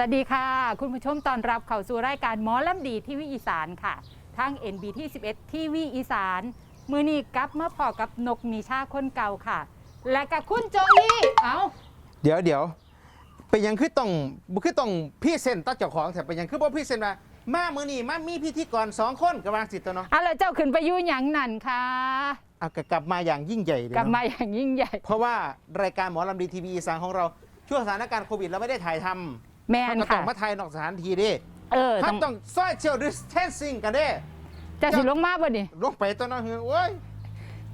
วัสดีค่ะ คุณผู้ชมต้อนรับเข้าสู่รายการหมอลำดีทีวีอีสานค่ะ ทาง NBT 11ทีวีอีสาน มือนี้กลับมาพอกับนกมีชาคนเก่าค่ะ และกับคุณโจอี้เอ้าเดี๋ยวเดี๋ยวเป็นหยังคือต้องคือต้องพี่เซ็นตัดเจ้าของแต่เป็นหยังคือบ่พี่เซ็นมามามือนี่มามีพิธีกรสองคนกับวางสิทธิ์ตัวเนาะอะไรเจ้าขึ้นไปอยู่หยังนั่นค่ะ เอากกลับมาอย่างยิ่งใหญ่เลยกลับเนาะมาอย่างยิ่งใหญ่ เพราะว่ารายการหมอลำดีทีวีอีสานของเราช่วงสถานการณ์โควิดเราไม่ได้ถ่ายท แมำนเราก็ต้ค่ะองมาถ่ายนอกสถานที่ดิเออถ้าต้องต้องซอยเชียลดิสเทนซิ่งกันเด้จะสิลงมาบ่นี่ ลงไปตัวนั้นคือโอ้ย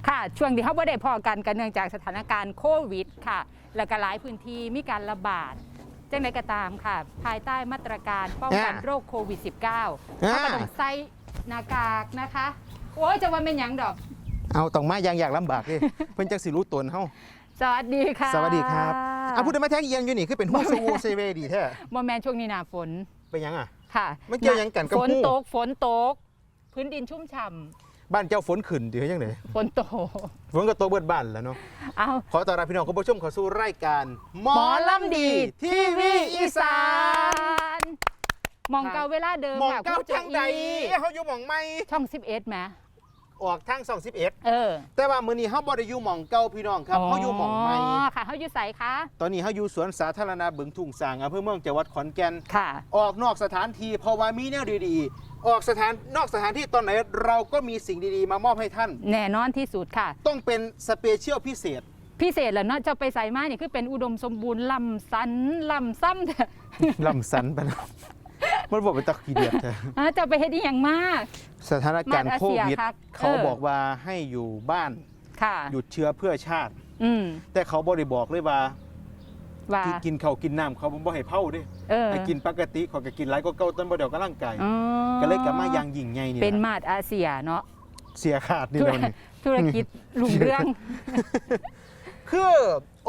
ค่ะ ช่วงที่เขาบ่ได้พอกันกันเนื่องจากสถานการณ์โควิดค่ะ แล้วก็หลายพื้นที่มีการระบาดจังใดก็ตามค่ะ ภายใต้มาตรการป้องกันโรคโควิด -19 เขาก็ต้องใส่หน้ากากนะคะ โอ้ยจะว่าเป็นหยังดอก เอาต้องมาอย่างอยากลำบากดิ เพิ่นจังสิรู้ตนเฮา สวัสดีค่ะสวัสดีครับอะพูดได้มาแท้งเอียงอยู่นี่คือเป็นฮู้ซูเซเวดีแท้บอแมนช่วงนี้หนาฝนเป็นหยังอะค่ะมันเกี่ยวหยังกันกับฝนฮู้ตกฝนตก พื้นดินชุ่มฉ่บ้านเจ้าฝนขึ้นดีจังได๋ำฝนตกฝนก็ตกเบิดบ้านแล้วเนาะเอาขอต้อนรับพี่น้องคุณผู้ชมเข้าสู่รายการหมหมออลำลำดีดีทีวีอีสานนมองเก่าเวลาเดิมหมองค่ะเก้าคุณโจทางใดอี้เขาอยู่หมองใหม่ช่อง 11แหม ออกทาง21เออแต่ว่ามื้อนี้เฮาบ่ได้อยู่หมองเก่าพี่น้องครับเฮาอยู่หมองใหม่ค่ะเขาอยู่ใสคะตอนนี้เฮาอยู่สวนสาธารณะบึงทุ่งสางอำเภอเมืองจังหวัดขอนแก่นค่ะออกนอกสถานที่เพราะว่ามีแนวดีๆ ออกสถานนอกสถานที่ตอนไหนเราก็มีสิ่งดีๆ มามอบให้ท่าน แน่นอนที่สุดค่ะ ต้องเป็นสเปเชียลพิเศษพิเศษแล้วเนาะเจะไปใส่มานี่คือเป็นอุดมสมบูรณ์ลำสันลำซ้ำเถอะลำสันไปแล้ว มันบอกเป็นตะขี้เดียดเถอะอ่าเจะไปเฮ็ดอีหยังมาสถานการณ์มาดอาโคเซียวิดครับเขาเออ บอกว่าให้อยู่บ้านค่ะ หยุดเชื้อเพื่อชาติ อืมแต่เขาบ่ได้บอกเลยว่าว่าที่กินข้าวกินน้ำเขาบ่ให้เผาเด้เออให้กินปกติเขาก็กินหลายก็เก่าต้นบ่เดียวกับร่างกายอ๋อก็เลยกลับมาอย่างยิ่งใหญ่นี่เป็นล่ะมาดอาเซียเนาะเสียขาดนี่ธุรโดนนี่ธุรกิจรุ่งเรือง คือ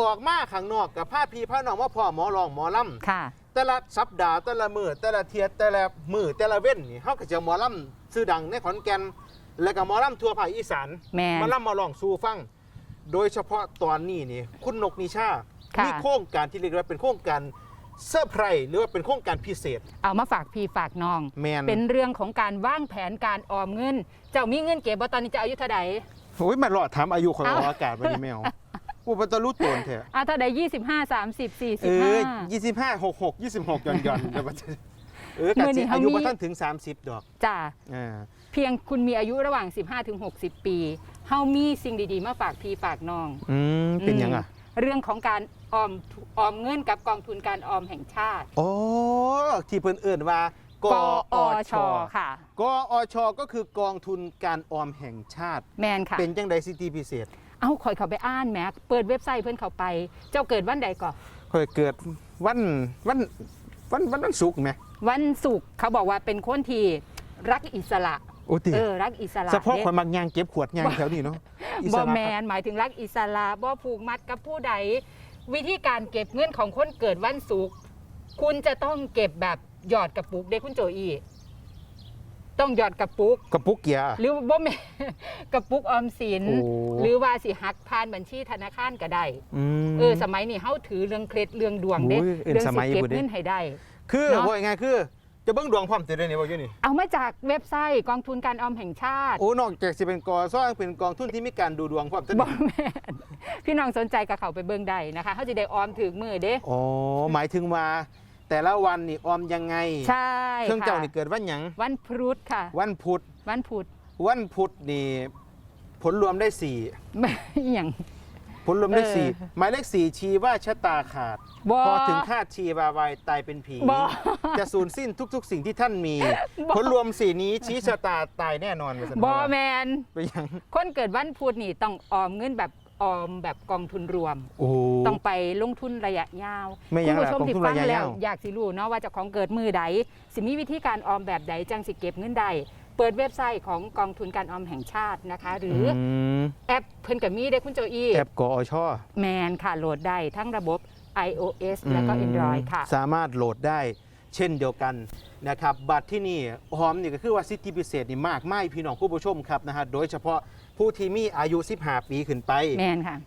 ออกมาข้างนอกกับผ้าพีผ้าน้องว่าพ่อหมอรองหมอลำค่ะ แต่ละสัปดาห์แต่ละมือแต่ละเทียแต่ละมือแต่ละเว้นนี่เขาก็จะหมอลำชื่อดังในขอนแก่นแล้วก็หมอลำทั่วภาคอีสานแม่น มาลำมาลองสู่ฟัง โดยเฉพาะตอนนี้นี่คุณนกนิชาค่ะ มีโครงการที่เรียกว่าเป็นโครงการเซอร์ไพรส์หรือว่าเป็นโครงการพิเศษ เอามาฝากพี่ฝากน้อง แมนเป็นเรื่องของการวางแผนการออมเงิน เจ้ามีเงินเก็บบ่ตอนนี้จะอายุเท่าใด โอ้ยมาหลอดถามอายุของเอ้าออกอากาศวันนี้ไม่เอา อุปตะรู้ตนเถอะอ่าเท่าใดยี่สิบห้าสามสิบสี่สิเอบห้า อยี่สิบห้าหกหกยี่สิบหกหย่อนหย่อนเดี๋ยวมันจะเออกะมื้อนี้สิเขาอายุมีมาท่านถึง 30 ดอกจ้าอ่า เพียงคุณมีอายุระหว่าง 15ถึง60 ปีเฮามีสิ่งดีๆ มาฝากพี่ฝากน้องอืมเป็นยังอะเรื่องของการออมทุออมเงินกับกองทุนการออมแห่งชาติโอ้ที่เพิ่นเอิ่นว่ากกออชชค่ะ กอชก็คือกองทุนการออมแห่งชาติ แมนค่ะ เป็นจังไดสิทธิพิเศษ เอาคอยเขาไปอ่านแหมเปิดเว็บไซต์เพื่อนเขาไป เจ้าเกิดวันใดก่อนค่อยเกิดวันวันวันวันวันศุกร์ไหมวันศุกร์เขาบอกว่าเป็นคนที่รักอิสระโอ้ติเออรักอิสระเฉพาะด้คนมักยางเก็บขวดยางแถวนี้เนาะอิสบ่ระแมนหมายถึงรักอิสระบ่ผูกมัดกับผู้ใด วิธีการเก็บเงินของคนเกิดวันศุกร์คุณจะต้องเก็บแบบหยอดกระปุกเด้คุณโจอี ต้องหยอดกระปุก กระปุกเกียร์ หรือบ่แม่น กระปุกออมสิน โอ้ หรือว่าสิหักผ่านบัญชีธนาคารก็ได้ม เออสมัยนี้เฮาถือเรื่องเคล็ดเรื่องดวงเด้โอ้ยเอิ้นเรื่องสมัสิยเก็บพุ่นเด้ เงินให้ได้ คือเนาะ ว่าไงคือ จะเบิ่งดวงพร้อมติดได้นี่บ่อยู่นี่ เอามาจากเว็บไซต์กองทุนการออมแห่งชาติโอ้นอกจากสิเป็นกอซ้อเป็นกองทุนที่มีการดูดวงพร้อมติดบ่แม่นพี่น้องสนใจกับเขาไปเบิ่งได้นะคะเขาจะได้ออมถึงมือเด้ อ๋อหมายถึงว่า แต่ละวันนี่ออมยังไง ใช่เครื่องค่ะเจ้านี่เกิดวันหยัง วันพุธค่ะ วันพุธ วันพุธ วันพุธนี่ผลรวมได้สี่ไม่อหย่างผลรวมได้เออสี่หมายเลขสี่ชี้ว่าชะตาขาดบ่พอถึงคาดชีวาวายตายเป็นผีบ่จะสูญสิ้นทุก ๆ สิ่งที่ท่านมีบ่ผลรวมสี่นี้ชี้ชะตาตายแน่นอนว่าซั่นบอว่าแมนไปยังคนเกิดวันพุธนี่ต้องออมเงินแบบ ออมแบบกองทุนรวม โอ้ต้องไปลงทุนระยะยาวไม่คุยังณล่ะผู้ชมกองที่ทุนฟัระงยะแล้ว ยาว อยากสิรู้เนาะว่าเจะของเกิดมือใดสิมีวิธีการออมแบบใดจังสิเก็บเงินใดเปิดเว็บไซต์ของกองทุนการออมแห่งชาตินะคะ หรืออมแอปเพิ่นกับมีได้คุณโจอี้แอปกอชอแมนค่ะโหลดได้ทั้งระบบ iOS แล้วก็ Android ค่ะ สามารถโหลดได้เช่นเดียวกันนะครับ บัตรที่นี่หอมนี่ก็คือว่าสิทธิพิเศษนี่มากไม่พี่น้องผู้ผู้ชมครับนะฮะ โดยเฉพาะ ผู้ที่มีอายุ15ปีขึ้นไป แมนค่ะ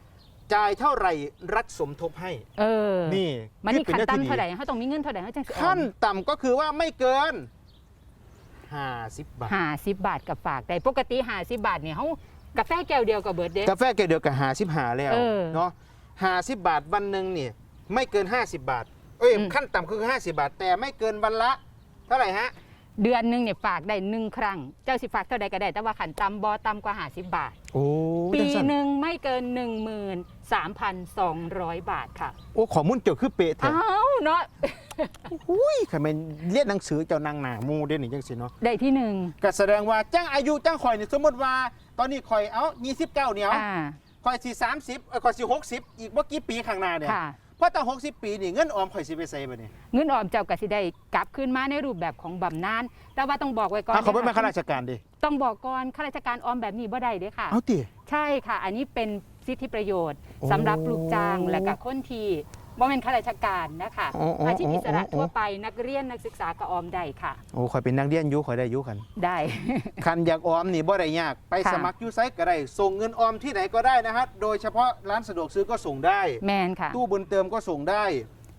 จ่ายเท่าไหร่รัฐสมทบให้ เออนี่มันนี่เป็ขันรื่องตั้งที่ดีเท่าไหร่เขาต้องมีเงินเท่าไหร่เขาจังสิขั้นต่ำก็คือว่าไม่เกิน 50 บาท ห้าสิบบาทกับฝากได้ปกติห้าสิบบาทเนี่ยเขากาแฟแก้วเดียวกับเบิร์ดเดย์กาแฟแก้วเดียวกับหาสิบหาแล้วเออเนาะหาสิบบาทวันหนึ่งเนี่ยไม่เกิน 50 บาท เอ้ยอืม ขั้นต่ำคือ 50 บาท แต่ไม่เกินวันละ เท่าไหร่ฮะ เดือนหนึงเนี่ยฝากได้หนึ่งครั้ง เจ้าสิฝากเท่าใดก็ได้ แต่ว่าขันต่ำบอต่ำกว่าห้าสิบบาท โอ้ปีจังซั่นหนึ่งไม่เกิน 13,200 บาทค่ะโอ้ขอมุ่นเจอคือเป๊ะแท้อ้าวเนาะ อุ้ยใครมันเรียนหนังสือเจ้านางหนามูได้หนิจังสิเนาะได้ที่หนึ่งก็แสดงว่าจ้างอายุจ้างข่อยนี่สมมติว่า ตอนนี้ข่อยเอ้า29เนี่ยอ่าข่อยสิ30เอ้ยข่อยสิ60 อีกบ่กี่ปีข้างหน้าเนี่ย ค่ะ เพราะตั้ง60ปีนี่เงินออมข่อยสิไปใส่บ่เนี่ยเงินออมเจ้าก็สิได้กลับคืนมาในรูปแบบของบำนาญแต่ว่าต้องบอกไว้ก่อนอะเขาไม่นะเป็นคะข้าราชการดิต้องบอกก่อนข้าราชการออมแบบนี้บ่ได้เด้อค่ะ เอาติ ใช่ค่ะ อันนี้เป็นสิทธิประโยชน์โอ้สำหรับลูกจ้างและกับคนที่ บ่เป็นข้าราชการนะคะอ๋ออ๋ออ๋ออาชีพอิสระอ๋อทั่วไปนักเรียนนักศึกษาก็ออมได้ค่ะ โอ้ข่อยเป็นนักเรียนอยู่ข่อยได้อยู่กันได้ คันอยากออมนี่บ่ได้ยากไปค่ะ สมัครอยูไซต์ก็ได้ส่งเงินออมที่ไหนก็ได้นะฮะโดยเฉพาะร้านสะดวกซื้อก็ส่งได้ แมนค่ะ ตู้บุญเติมก็ส่งได้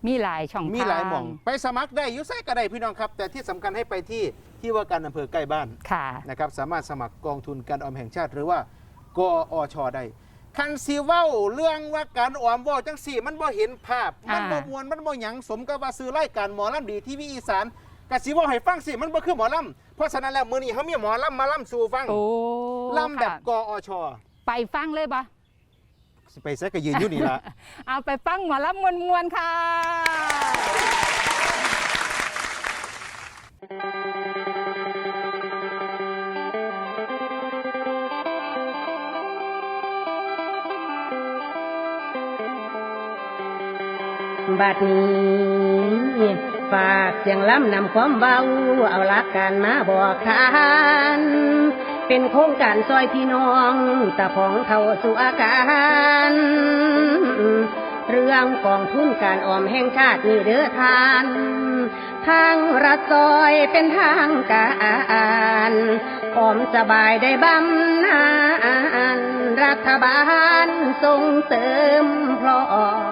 มีหลายช่องทางมีหลายหม่องไปสมัครได้อยูไซต์ก็ได้พี่น้องครับ แต่ที่สำคัญให้ไปที่ที่ว่าการอำเภอใกล้บ้านค่ะ นะครับสามารถสมัครกองทุนการออมแห่งชาติ หรือว่ากอชได้ คันซีเว้าเรื่องว่าการออมเว่าจังสี่ มันบ่เห็นภาพ มันบ่อ่ามมวนมันบ่หยังสมกับว่าซื้อรายการหมอลำดีทีวีอีสานกะสิเว่าให้ฟังสิมันบ่คือหมอลำเพราะฉะนั้นแล้วมื้อนี้เฮามีหมอลำมาลำสู่ฟังโอ้ลำแบบค่ะกอชไปฟังเลยปะสิไปใส่ก็ยืนอยู่นี่ละ เอาไปฟังหมอลำมวลๆค่ะ บัดนี้ฝากเสียงล้ำนำความเบาเอาหลักการมาบอกทานเป็นโครงการซอยพี่น้องตะของเขาสู่อาการเรื่องกองทุนการออมแห่งชาตินี่เด้อทานทางรัฐซอยเป็นทางการออมสบายได้บำนาญรัฐบาลส่งเสริมพร้อม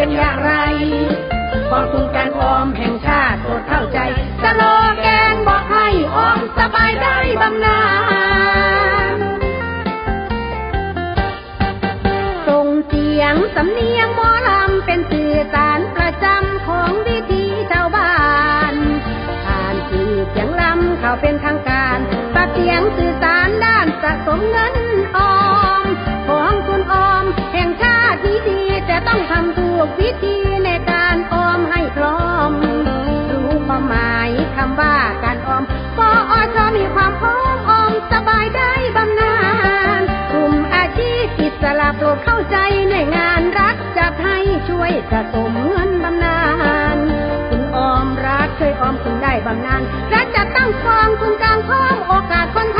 อชเป็นอย่างไรกองทุนการออมแห่งชาติโปรดเข้าใจสโลแกนบอกให้ออมสบายได้บำนาญส่งเสียงสำเนียงหมอลำเป็นสื่อสารประจำของวิถีชาวบ้านผ่านสื่อเสียงลำเขาเป็นทางการฝากเสียงสื่อสารด้านสะสมเงิน กวิธีในการออมให้พร้อม รู้ความหมายคำว่าการออมปอชมีความพร้อมออมสบายได้บำนาญกลุ่มอาชีพอิสระโปรดเข้าใจในวยงานรัฐจัดให้ช่วยสะสมเงินบำนาญคุณออมรัฐช่วยออมคุณได้บำนาญรัฐจะตั้งกองทุนกลางพร้อมโอกาสคนไทย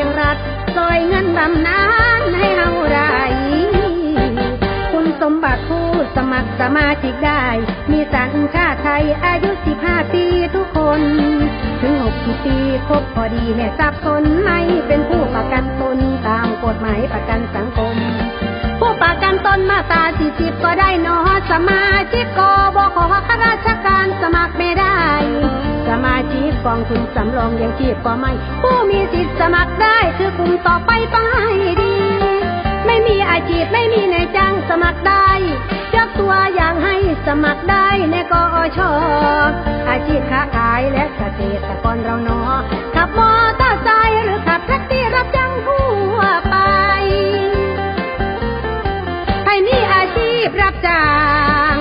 สดิการแห่งรัฐซอยเงินบำนาญให้เฮาได้ คุณสมบัติผู้สมัครสมาชิกได้ มีสัญชาติไทยอายุ 15 ปีทุกคน ถึง 60 ปีครบพอดีเนี่ยสับสนไม่เป็นผู้ คุณสำรองอย่ายงชีพก็ไม่ ผู้มีสิทธิ์สมัครได้คือกลุ่มต่อไปไปดี ไม่มีอาชีพไม่มีในจ้างสมัครได้จับตัวอย่างให้สมัครได้ในกอชออาชีพค้าขายและเกษตรกรเรานอขับมอเตอร์ไซค์หรือขับแท็กซี่รับจ้างทั่วไป ให้มีอาชีพรับจ้าง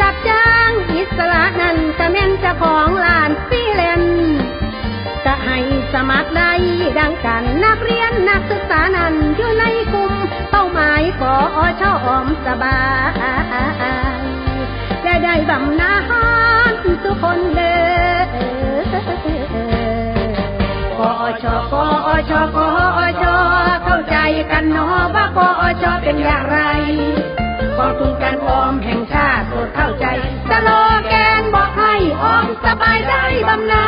รับจ้างอิสระนั่นจะแม่นจะของลาน สมัครได้ดังกันนักเรียนนักศึกษานั้นอยู่ในกลุ่มเป้าหมายกอชออมสบายและได้บำนาญทุกคนเด้อกอชกอชกอชเข้าใจกันเนาะว่ากอชเป็นอย่างไรกองทุนการออมแห่งชาติโปรดเข้าใจสโลแกนบอกให้ออมสบายได้บำนา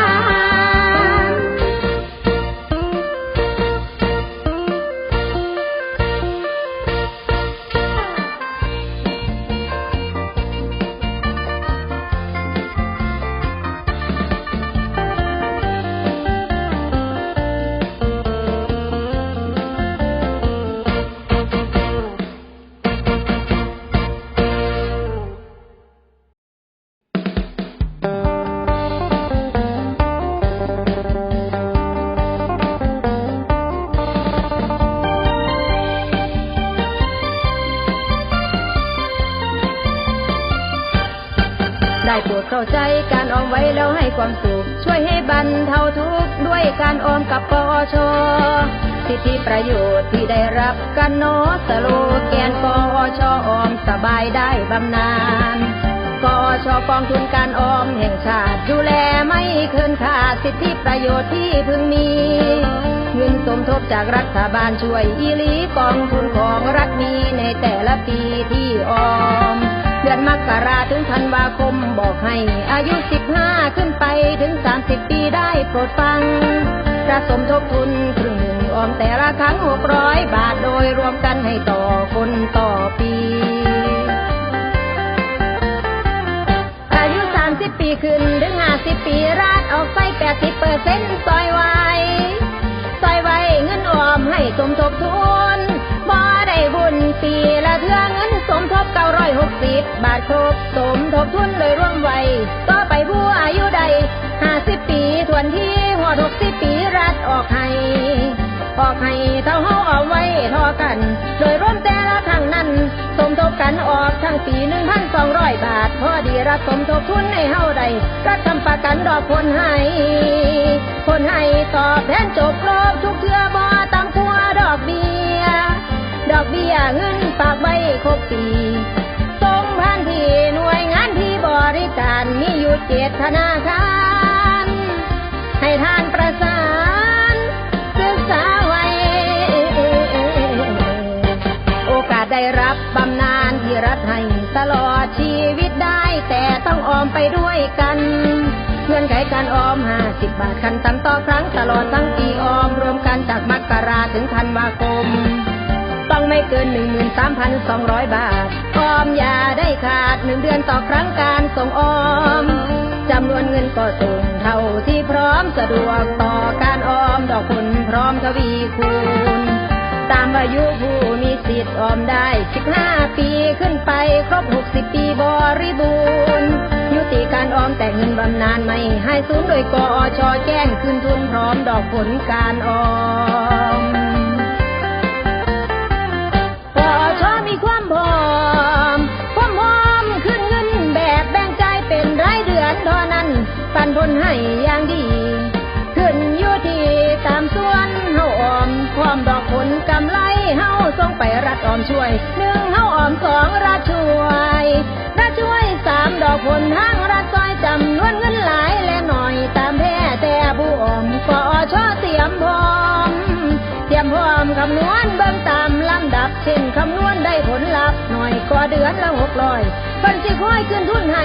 ญ ความสุข ช่วยให้บรรเทาทุกข์ด้วยการออมกับปอชสิทธิประโยชน์ที่ได้รับกันเนสโลแกนปอชออมสบายได้บำนาญกอชกองทุนการออมแห่งชาติดูแลไม่เคินค่าสิทธิประโยชน์ที่พึงมีเงินสมทบจากรัฐบาลช่วยอีลีกองทุนของรัฐมีในแต่ละปีที่ออม เดือนมกราถึงธันวาคมบอกให้ อายุ15ขึ้นไปถึง30ปีได้โปรดฟังระสมทบทุนครึ่งหนึ่งออมแต่ละครั้ง600บาทโดยรวมกันให้ต่อคนต่อปี อายุ30ปีขึ้นถึง50ปีราดออกไป80เปอร์เซ็นต์ซอยไว้ ซอยไว้เงินออมให้สมทบทุน บ่ได้บุญปีละเทือเงินสมทบ960บาทครบ สมทบทุนเลยร่วมไว้ต่อไปผู้อายุใด50ปีทวนที่หัว60ปีรัดออกให้ออกให้เท่าเฮาเอาไว้ทอกัน โดยร่วมแต่ละครั้งนั้น สมทบกันออกทั้งปี1,200บาท พอดีรัฐสมทบทุนให้เฮาได้รัฐทำประกันดอกคนให้ คนให้ตอบแทนจบครบทุกเทือบ่ต จธนาคารให้ทานประสานศึกษาไว้ โอกาสได้รับบำนาญที่รัฐให้ตลอดชีวิตได้ แต่ต้องออมไปด้วยกันเงื่อนไขการออม50บบาทคันต่ำต่อครั้งตลอดทั้งปีออม รวมกันจากมกราถึงธันวาคม ต้องไม่เกิน13,200บาท ออมอย่าได้ขาดหนึ่งเดือนต่อครั้งการส่งออม จำนวนเงินก็ส่งเท่าที่พร้อมสะดวกต่อการออมดอกผลพร้อมทวีคูณ ตามอายุผู้มีสิทธิ์ออมได้ 15 ปีขึ้นไปครบ 60 ปีบริบูรณ์ยุติการออมแต่เงินบำนาญไม่ให้สูงโดยกอชอแจ้งคืนทุนพร้อมดอกผลการออม อย่างดี ขึ้นอยู่ที่ตามส่วนเฮาออม ความดอกผลกำไรเฮาส่งไปรัฐออมช่วยหนึ่งเฮาออมสองรัฐช่วยรัฐช่วยสามดอกผลทางรัฐซอยจำนวนเงินหลายและหน่อยตามแพ้แต่ผู้ออมปอชอเตรียมพร้อม เตรียมพร้อมคำนวณเบิ่งตามลำดับ เช่นคำนวณได้ผลลัพธ์หน่อยกว่าเดือนละหกร้อยเพิ่นสิค่อยขึ้นทุนให้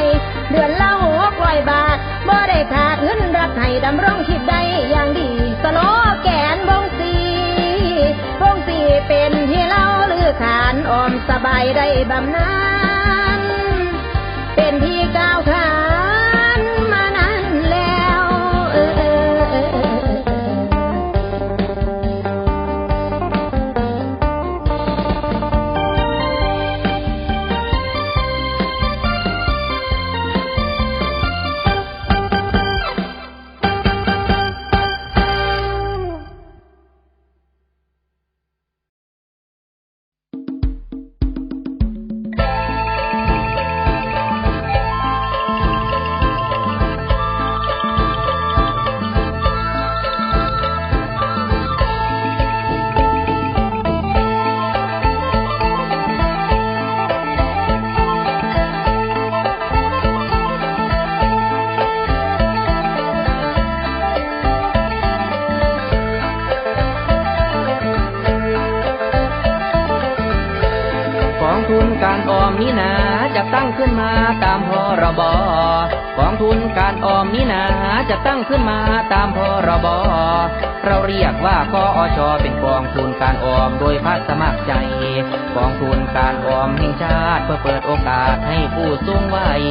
เดือนละหกร้อยบาท บ่ได้ขาดเงินรักให้ดำรงชีพได้อย่างดี สโลแกนบงสีบงสีเป็นที่เล่าลือขานออมสบายได้บำนาญ การออมนี้นาจะตั้งขึ้นมาตามพรบ เราเรียกว่ากอชเป็นกองทุนการออมโดยภาคสมัครใจ กองทุนการออมแห่งชาติเพื่อเปิดโอกาสให้ผู้สูงวัย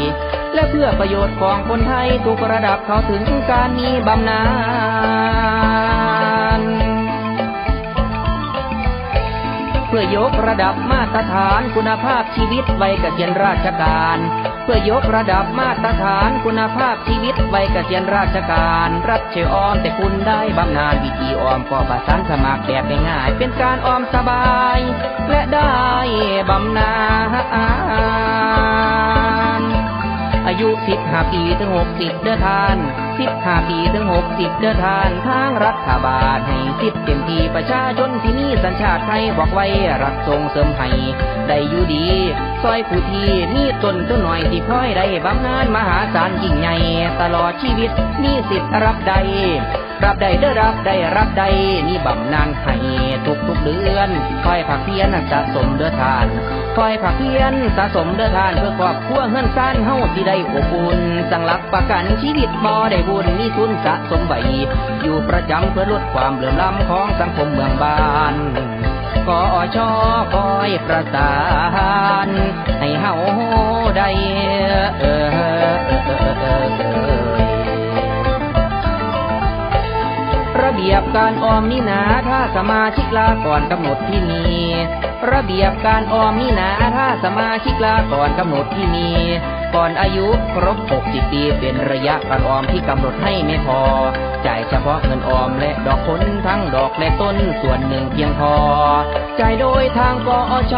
และเพื่อประโยชน์ของคนไทยทุกระดับเขาถึงการมีบำนาญ ยกระดับมาตรฐานคุณภาพชีวิตไวัยเกษียณราชการ เพื่อยกระดับมาตรฐานคุณภาพชีวิตไวัยเกษียณราชการ รับเชื่อออมแต่คุณได้บำนาญวิธีออมก็ประสานสมัครแบบง่ายเป็นการออมสบาย และได้บำนาญอายุ15ปีถึง60เดือนทานิบห้าปีถึง60เดือนทานทางรัฐบาลให้สิบเต็มที่ประชาชนที่มีสัญชาติไทยบอกไว้รักทรงเสริมให้ได้อยู่ดี ซอยผู้ที่มีตนตัวหน่อยที่พ้อยได้บำนาญมหาศาลยิ่งใหญ่ตลอดชีวิตมีสิทธิ์รับได้ รับได้เด้อรับได้รับได้มีบำนาญให้ทุกทุกเดือนคอยผักเพียนสะสมเดือทานคอยผักเพียนสะสมเดือทานเพื่อครอบครัวเฮือนซ่านเฮาที่ได้อบอุ่นสังหลักประกันชีวิตบ่ได้บุญมีทุนสะสมไว้อยู่ประจำเพื่อลดความเหลื่อมล้ำของสังคมเมืองบ้านกอชอคอยประสานให้เฮาได้เออ บียบการออมนี่นาถ้าสมาชิกลาก่อนกำหนดที่มี ระเบียบการออมนี่นาถ้าสมาชิกลาก่อนกำหนดที่มี ก่อนอายุครบ 60 ปีเป็นระยะการออมที่กำหนดให้ไม่พอ จ่ายเฉพาะเงินออมและดอกผลทั้งดอกและต้นส่วนหนึ่งเพียงพอ จ่ายโดยทางกอช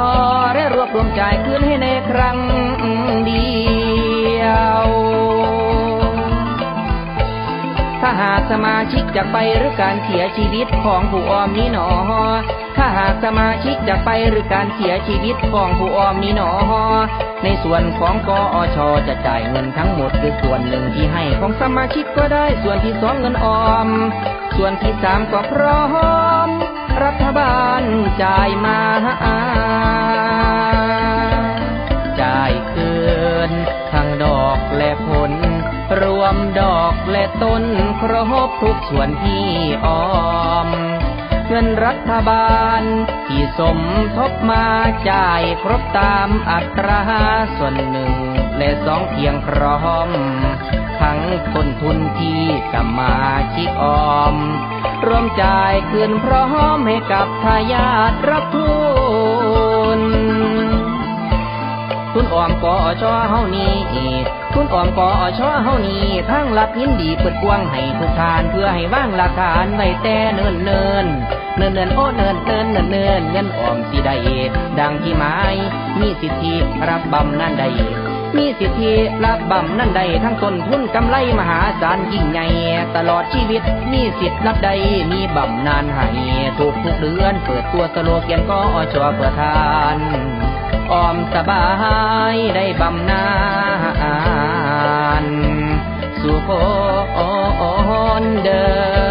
และรวบรวมจ่ายคืนให้ในครั้งเดียว สมาชิกจากไปหรือการเสียชีวิตของผู้ออมนี้หนอ ถ้าหากสมาชิกจากไปหรือการเสียชีวิตของผู้ออมนี้หนอ ในส่วนของกอชจะจ่ายเงินทั้งหมดคือส่วนหนึ่งที่ให้ของสมาชิกก็ได้ส่วนที่สองเงินออม ส่วนที่สามก็พร้อม รัฐบาลจ่ายมาจ่ายคืนทั้งดอกและผล รวมดอกและต้นครบทุกส่วนที่ออม เงินรัฐบาลที่สมทบมาจ่ายครบตามอัตราส่วนหนึ่ง และสองเพียงพร้อม ทั้งต้นทุนที่สมาชิกออม รวมจ่ายคืนพร้อมให้กับทายาทรับทุน ทุนออมกอชอเฮานี้ทุนออมกอชอเฮานี้ทั้งรัฐยินดีเปิดกว้างให้ทุกทานเพื่อให้ว่างหลักฐานไว้แต่เนิ่นเนินเนิ่นเนินโอ้เนิ่นเนินเนิ่นเนินเงินอ้อมสิได้ดังที่หมายมีสิทธิรับบำนั่นใดมีสิทธิรับบำนั่นใดทั้งต้นทุนกำไรมหาศาลยิ่งใหญ่ตลอดชีวิตมีสิทธิรับใดมีบำนาญให้ทุกทุกเดือนเปิดตัวสโลแกนกอชอเพื่อทาน ออมสบายได้บำนาญสุโอนเดิน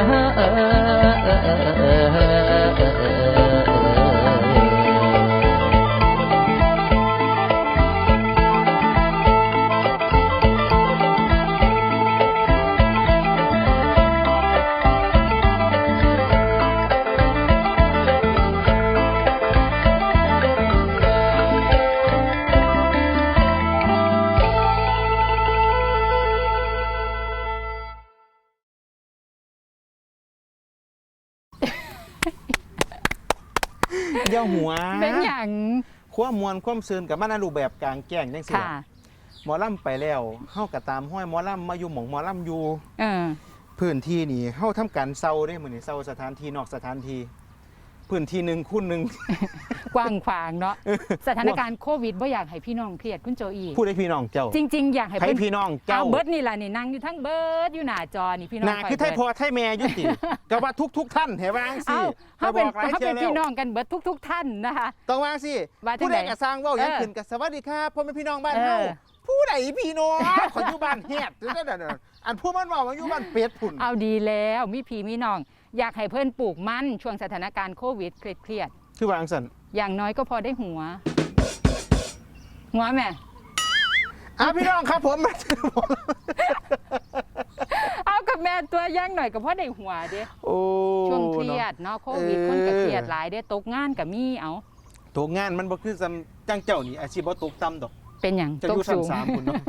ความมวลความซืนกับมันในรูปแบบกลางแจ้งจังซี่ค่ะหมอลำไปแล้วเฮาก็ตามห้อยหมอลำมาอยู่หม่องหมอลำอยู่เออพื้นที่นี่เฮาทำการเซาได้มื้อนี้เซาสถานที่นอกสถานที่ พื้นที่หนึ่งคูณหนึ่ง กว้างขวางเนาะสถานการณ์โควิดบ่อยากให้พี่น้องเครียดคุณโจอีพูดให้พี่น้องเจ้า จริง ๆ อยากให้ให้เพิ่นพี่น้องเอาเจ้าเบิร์ดนี่แหละนี่นั่งอยู่ทั้งเบิร์ดอยู่หน้าจอนี่พี่น้องน่าคือไทยเบิพ่ดอไทยแม่ยุติก็ว่าทุกทุกๆท่านเห็นว่าจังเอ้าซี่เขาเป็นก็บอกหลายเขาเที่เป็ยนแล้วพี่น้องกันเบิร์ดทุก ๆ ท่านนะคะต้องว่าสิว่าจังผู้ใดใดก็สร้างเว้าอย่างเออขึ้นกับสวัสดีครับพ่อแม่พี่น้องบ้านเฮาเออผู้ใดพี่น้องขออยู่บ้านเฮ็ดเด้อๆๆอันผู้มันเว้าว่าอยู่บ้านเป็ดพุ่นเอาดีแล้วมีพี่มีน้อง อยากให้เพื่อนปลูกมันช่วงสถานการณ์โควิดเครียดคือว่าจังซั่นๆอย่างน้อยก็พอได้หัวอย่างน้อยก็พอได้หัวเออคือว่าจังซั่นอย่างน้อยก็พอได้หัวคือว่าจังซั่นอย่างน้อยก็พอได้หัวเหัวแม่ อะพี่น้องครับผมเอากับแม่ตัวย่างหน่อยกับพ่อได้หัวเด้โอ้ช่วงเครียดเนาะโควิดเออ คนก็เครียดหลายเด้ตกงานกับมีเอาตกงานมันบ่คือซำจังเจ้านี่อาชีพบ่ตกต่ำดอก เป็นอย่างจะตอกยู่สูงซ้ำสามคุณเนาะ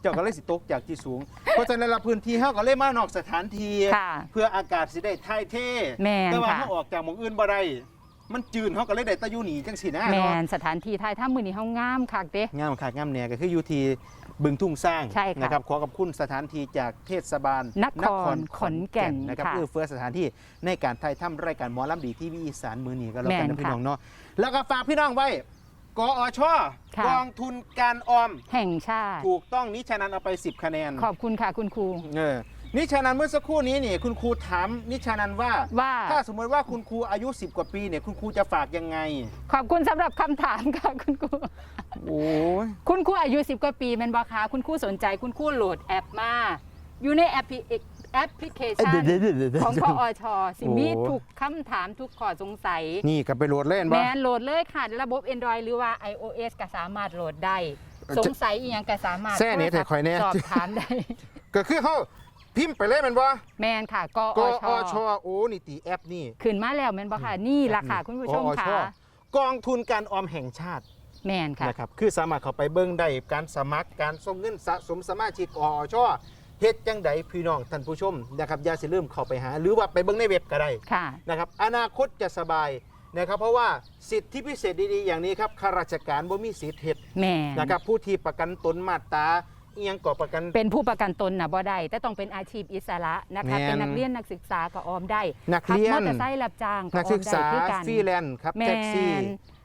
เจ้าก็เลยสิตกจากที่สูง เพราะฉะนั้นละพื้นที่เฮาก็เลยมานอกสถานที่ค่ะเพื่ออากาศสิได้ถ่ายเทแม่นแต่ว่าค่ะ เฮาออกจากหม่องอื่นบ่ได้มันจืนเฮาก็เลยได้แตะอยู่นี่จังซี่นะแมเนาะนสถานที่ไทยถ้ามือนี้เฮางามคักเด้ งามคักงามแหน่ก็คืออยู่ที่บึงทุ่งสร้างใช่ค่ะนะครับขอขอบคุณสถานที่จากเทศบาลนครขอนแก่นนะครับค่ะ เอื้อเฟื้อสถานที่ในการถ่ายทำรายการหมอลำดีที่วีอีสานมือนี้ก็แล้วกันแม่นะนพี่ค่ะน้องเนาะแล้วก็ฝากพี่น้องไว้ กอชค่ะ กองทุนการออม แห่งชาติ ถูกต้องนิชานันเอาไป 10 คะแนนขอบคุณค่ะคุณครู เออนิชานันเมื่อสักครู่นี้นี่คุณครูถามนิชานันว่า ว่า ถ้าสมมติว่าคุณครูอายุ 10 กว่าปีเนี่ยคุณครูจะฝากยังไง ขอบคุณสำหรับคำถามค่ะคุณครู โอ้ย คุณครูอายุ 10 กว่าปีแมันบอคะคุณครูสนใจคุณครูโหลดแอปมา อยู่ในแอปพลิแอปพลิเคชันของพอชสิมีทุกคำถามทุกข้อสงสัย นี่ก็ไปโหลดเล่นแมบ้านโหลดเลยค่ะ ระบบ Android หรือว่า iOS ก็สามารถโหลดได้ สงสัยอีหยังก็สามารถแซ่เน็ตให้ข่อยแน่ สอบถามได้ ก็คือเขาพิมพ์ไปเลยแมันบ่แมนค่ะกกออชชโอ้นี่ตีแอปนี่ขึ้นมาแล้วแมนบอค่ะ นี่ราคาคุณผู้ชมกอค่ะ กองทุนการออมแห่งชาติแมนค่ะ นะครับคือสามารถเข้าไปเบิ้งได้การสมัครการส่งเงินสะสมสมาชิกกอช เฮ็ดจังใดพี่น้องท่านผู้ชมนะครับอย่าสิลืมเข้าไปหา หรือว่าไปเบิ้งในเว็บก็ได้ค่ะ นะครับอนาคตจะสบายนะครับเพราะว่าสิทธิพิเศษดีๆ อย่างนี้ครับข้าราชการบ่มีสิทธิ์เฮ็ดแมนนะครับผู้ที่ประกันตนมาตราอีหยังก่อประกัน เป็นผู้ประกันตนนะบ่ได้แต่ต้องเป็นอาชีพอิสระนะคะแม่น เป็นนักเรียนนักศึกษาก็ออมได้นักเรียนขับมอเตอร์ไซค์รับจ้างก็นักออศึมกได้ษาคือกัน ฟรีแลนซ์ครับแม่นแท็กซี่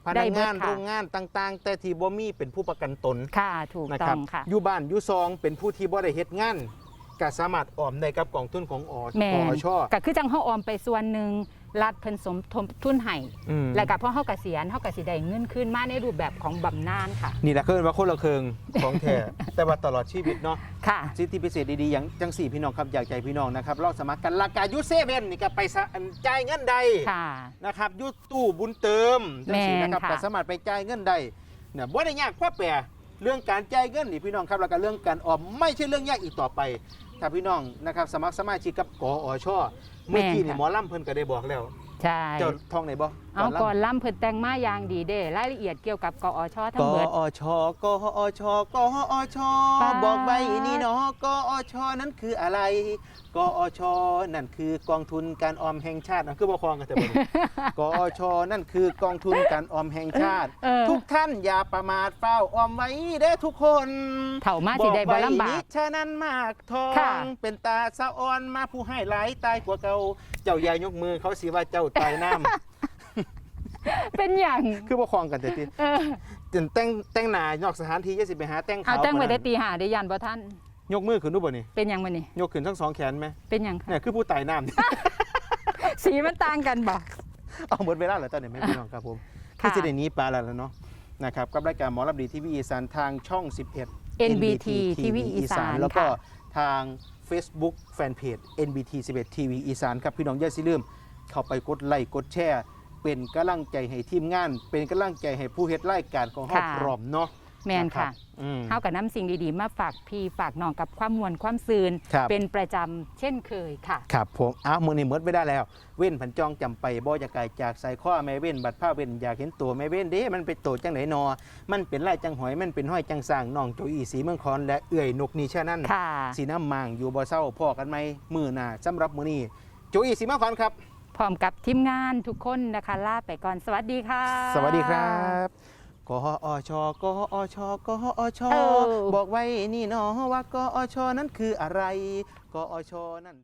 พได้นักเบิดงานค่ะ โรงงานต่างๆ แต่ที่บ่มีเป็นผู้ประกันตนค่ะถูกนะต้ครัอบงค่ะ อยู่บ้านอยู่ซองเป็นผู้ที่บ่ได้เฮ็ดงาน ก็สามารถออมได้กับกองทุนของอแม่อนชก็คือจังเฮาออมไปส่วนหนึ่งรัฐเพิ่นสมทบทุนให้อืม แล้วก็พอเฮาเกษียณเฮาก็สิได้เงินคืนมาในรูปแบบของบำนาญค่ะ นี่แหละคือว่าคนละเคืองของแท้ แต่ว่าตลอดชีวิตเนาะ ค่ะ สิทธิพิเศษดีๆอย่างจังสี่พี่น้องครับอยากใจพี่น้องนะครับลองสมัครกันราคายูเซเว่นนี่ก็ไปสะอันจ่ายเงินใดค่ะ นะครับอยูตู้บุญเติมจังสี่แม่นนะครับค่ะ ก็สามารถไปจ่ายเงินใดเนี่ยบ่ได้ยากกว่าแปรเรื่องการจ่ายเงินนี่พี่น้องครับแล้วก็เรื่องการออมไม่ใช่เรื่องยากอีกต่อไป ถ้าพี่น้องนะครับสมัครสมาชิกกับกออชเมื่อกี้นี่หมอลำเพิ่นก็ได้บอกแล้ว ใช่ เจ้าทองไหนบ่เอาลำก่อนล่ำเพิ่นแต่งมาอย่างดีเด้รายละเอียดเกี่ยวกับกอชทั้กงหมดอชกอชกอชป๊าบอกใบนี่เนาะกอชนั้นคืออะไรกอชนั่นคือกองทุนการออมแห่งชาตินะคือบ่คลองกันแต่บ่กอชนั่นคือกองทุนการออมแห่งชาติ เออ ทุกท่านอย่าประมาทเฝ้าออมไว้เด้อทุกคน เถ่ามาสิได้บ่ลำบากนิชะนั้นมากทอค่ะ ง เป็นตาสะออนมาผู้ให้หลายตายกว่าเก่า เจ้าอย่ายกมือเขาสิว่าเจ้าตายน้ำ เป็นอย่างคือบ่คลองกันแต่ติเออจนแต่งแต่งหน้านอกสถานที่จะสิไปหาแต่งเอาขาวแต่งไว้ปานได้นั้นตีหาได้ยันบ่ท่านยกมือขึ้นดูบ่นี่เป็นหยังมานี่ยกขึ้นทั้งสองแขนไหมเป็นหยังคะเนี่ยคือผู้ตายน้ำสีมันต่างกันบ่ เอาหมดเวลาแล้วตอนนี้แม่พี่น้องครับผมค่ะ คือจะได้หนี้ปลาแล้วล่ะเนาะนะครับกับรายการหมอรับดีทีวีอีสานทางช่อง 11 NBT ทีวีอีสานแล้วก็ค่ะ ทาง Facebook Fanpage NBT 11ทีวีอีสานครับพี่น้องอย่าสิลืมเข้าไปกดไลค์กดแชร์ เป็นกำลังใจให้ทีมงาน เป็นกำลังใจให้ผู้เฮ็ดรายการของเฮาค่ะพร้อมเนาะแมนค่ะรับอืมเฮากับน้ำสิ่งดีๆ มาฝากพี่ฝากน้องกับความมวลความซืนครับเป็นประจำเช่นเคยค่ะ ครับผมอ้าวมือนี้หมดไม่ได้แล้ว เว้นผันจองจำไปบ่อยากไกลจากใส่ข้อแม่เว้นบัดผ้าเว้นอยากเห็นตัวแม่เว้นเด้มันเป็นโตจังไหนนอ มันเป็นไร่จังหอย มันเป็นห้อยจังสร้างน้องโจอีสีเมืองคอนและเอื่อยนกนีชะนั่นค่ะสีน้ำมางอยู่บ่เศร้าพ่อกันไหมมือหน้าสำหรับมือนี้โจอีสีเมืองคอนครับ พร้อมกับทีมงานทุกคนนะคะลาไปก่อนสวัสดีค่ะ สวัสดีครับกอชกอชกอชเออ บอกไว้นี่เนอว่ากอชนั้นคืออะไรกอชนั้น